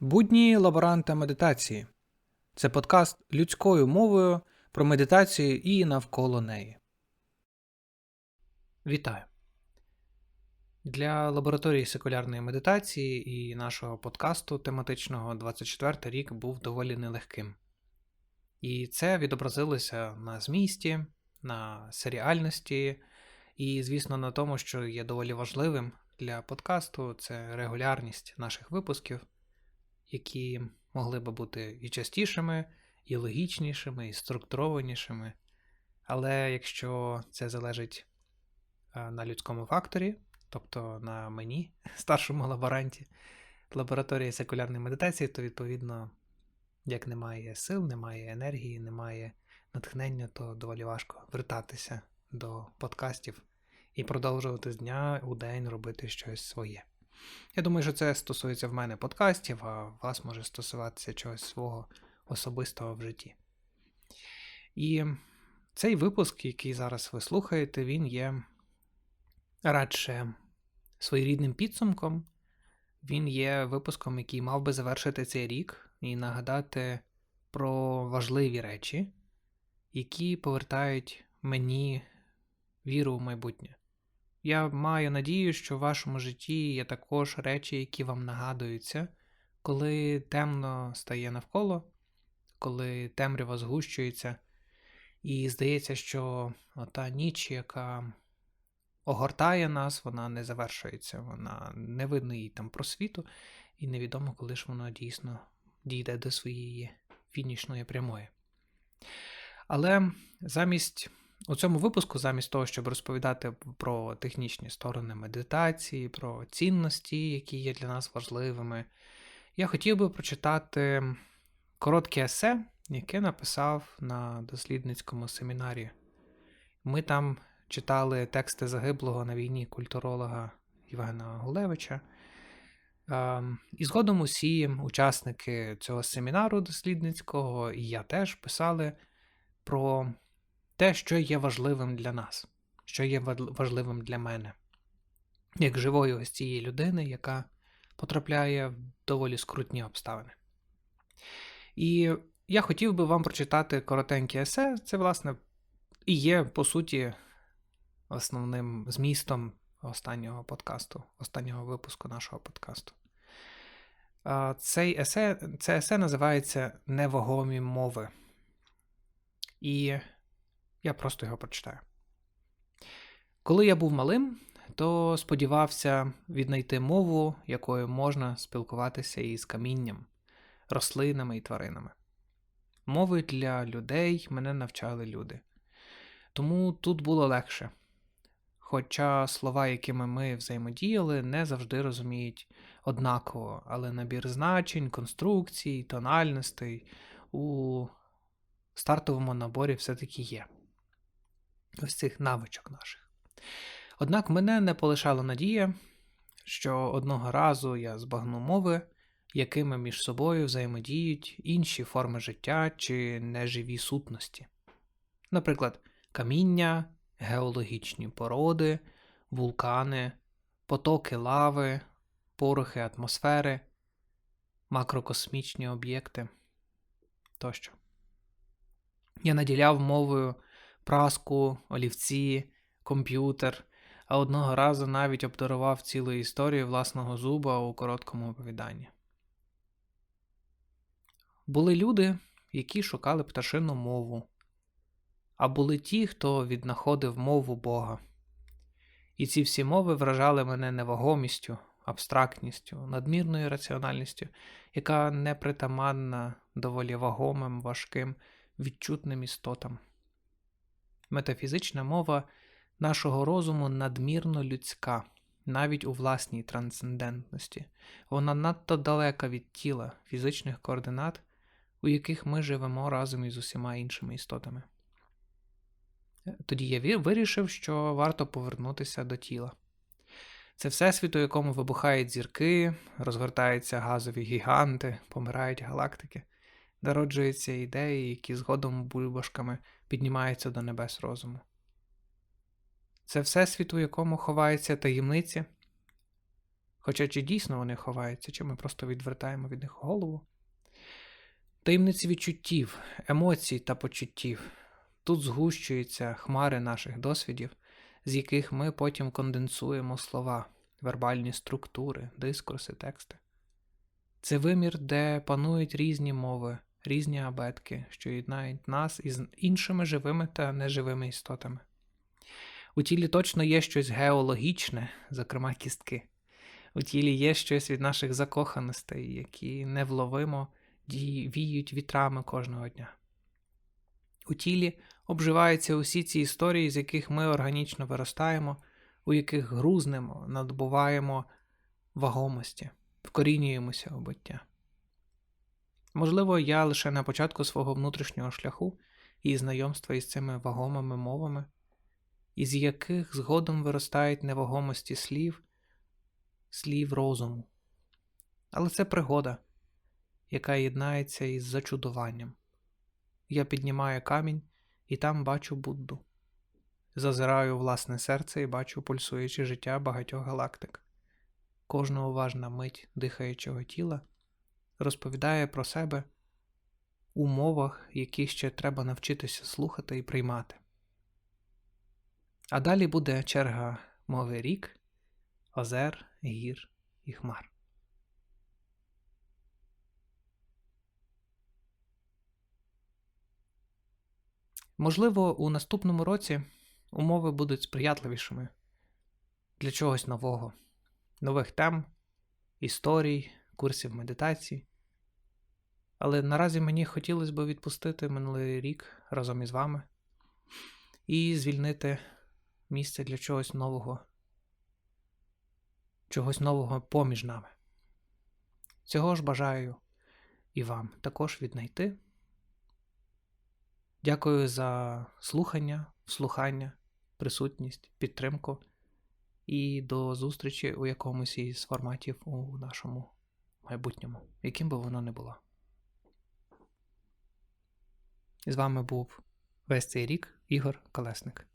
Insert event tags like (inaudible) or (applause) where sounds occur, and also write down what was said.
Будні лаборанта медитації це подкаст людською мовою про медитацію і навколо неї. Вітаю! Для лабораторії секулярної медитації і нашого подкасту тематичного 24 рік був доволі нелегким. І це відобразилося на змісті, на серіальності, і, звісно, на тому, що є доволі важливим для подкасту це регулярність наших випусків які могли би бути і частішими, і логічнішими, і структурованішими. Але якщо це залежить е, на людському факторі, тобто на мені, (laughs) старшому лаборанті лабораторії секулярної медитації, то відповідно, як немає сил, немає енергії, немає натхнення, то доволі важко вертатися до подкастів і продовжувати з дня у день робити щось своє. Я думаю, що це стосується в мене подкастів, а вас може стосуватися чогось свого особистого в житті. І цей випуск, який зараз ви слухаєте, він є радше своєрідним підсумком. Він є випуском, який мав би завершити цей рік і нагадати про важливі речі, які повертають мені віру в майбутнє. Я маю надію, що в вашому житті є також речі, які вам нагадуються, коли темно стає навколо, коли темрява згущується, і здається, що та ніч, яка огортає нас, вона не завершується, вона не видно їй там просвіту, і невідомо, коли ж вона дійсно дійде до своєї фінішної прямої. Але замість у цьому випуску, замість того, щоб розповідати про технічні сторони медитації, про цінності, які є для нас важливими, я хотів би прочитати коротке есе, яке написав на дослідницькому семінарі. Ми там читали тексти загиблого на війні культуролога Євгена Гулевича. Ем, і згодом усі учасники цього семінару дослідницького, і я теж писали про те, що є важливим для нас, що є важливим для мене, як живої ось цієї людини, яка потрапляє в доволі скрутні обставини. І я хотів би вам прочитати коротеньке есе. Це, власне, і є, по суті, основним змістом останнього подкасту, останнього випуску нашого подкасту. Цей есе, Це есе називається Невагомі мови. І я просто його прочитаю. Коли я був малим, то сподівався віднайти мову, якою можна спілкуватися із камінням, рослинами і тваринами. Мови для людей мене навчали люди. Тому тут було легше. Хоча слова, якими ми взаємодіяли, не завжди розуміють однаково, але набір значень, конструкцій, тональностей у стартовому наборі все-таки є ось цих навичок наших. Однак мене не полишала надія, що одного разу я збагну мови, якими між собою взаємодіють інші форми життя чи неживі сутності. Наприклад, каміння, геологічні породи, вулкани, потоки лави, порохи атмосфери, макрокосмічні об'єкти тощо. Я наділяв мовою праску, олівці, комп'ютер, а одного разу навіть обдарував цілу історію власного зуба у короткому оповіданні. Були люди, які шукали пташину мову, а були ті, хто віднаходив мову Бога. І ці всі мови вражали мене невагомістю, абстрактністю, надмірною раціональністю, яка непритаманна доволі вагомим, важким, відчутним істотам. Метафізична мова нашого розуму надмірно людська, навіть у власній трансцендентності. Вона надто далека від тіла, фізичних координат, у яких ми живемо разом із усіма іншими істотами. Тоді я вирішив, що варто повернутися до тіла. Це всесвіт, у якому вибухають зірки, розгортаються газові гіганти, помирають галактики народжуються ідеї, які згодом бульбашками піднімаються до небес розуму. Це всесвіт, у якому ховаються таємниці, Хоча чи дійсно вони ховаються, чи ми просто відвертаємо від них голову. Таємниці відчуттів, емоцій та почуттів. Тут згущуються хмари наших досвідів, з яких ми потім конденсуємо слова, вербальні структури, дискурси, тексти. Це вимір, де панують різні мови, різні абетки, що єднають нас із іншими живими та неживими істотами. У тілі точно є щось геологічне, зокрема кістки. У тілі є щось від наших закоханостей, які невловимо віють вітрами кожного дня. У тілі обживаються усі ці історії, з яких ми органічно виростаємо, у яких грузнемо, надбуваємо вагомості, вкорінюємося у буття. Можливо, я лише на початку свого внутрішнього шляху і знайомства із цими вагомими мовами, із яких згодом виростають невагомості слів, слів розуму. Але це пригода, яка єднається із зачудуванням. Я піднімаю камінь і там бачу Будду. Зазираю власне серце і бачу пульсуюче життя багатьох галактик. Кожна уважна мить дихаючого тіла розповідає про себе у мовах, які ще треба навчитися слухати і приймати. А далі буде черга мови рік, озер, гір і хмар. Можливо, у наступному році умови будуть сприятливішими для чогось нового, нових тем, історій, курсів медитації. Але наразі мені хотілося б відпустити минулий рік разом із вами і звільнити місце для чогось нового, чогось нового поміж нами. Цього ж бажаю і вам також віднайти. Дякую за слухання, вслухання, присутність, підтримку і до зустрічі у якомусь із форматів у нашому майбутньому, яким би воно не було. З вами був весь цей рік Ігор Колесник.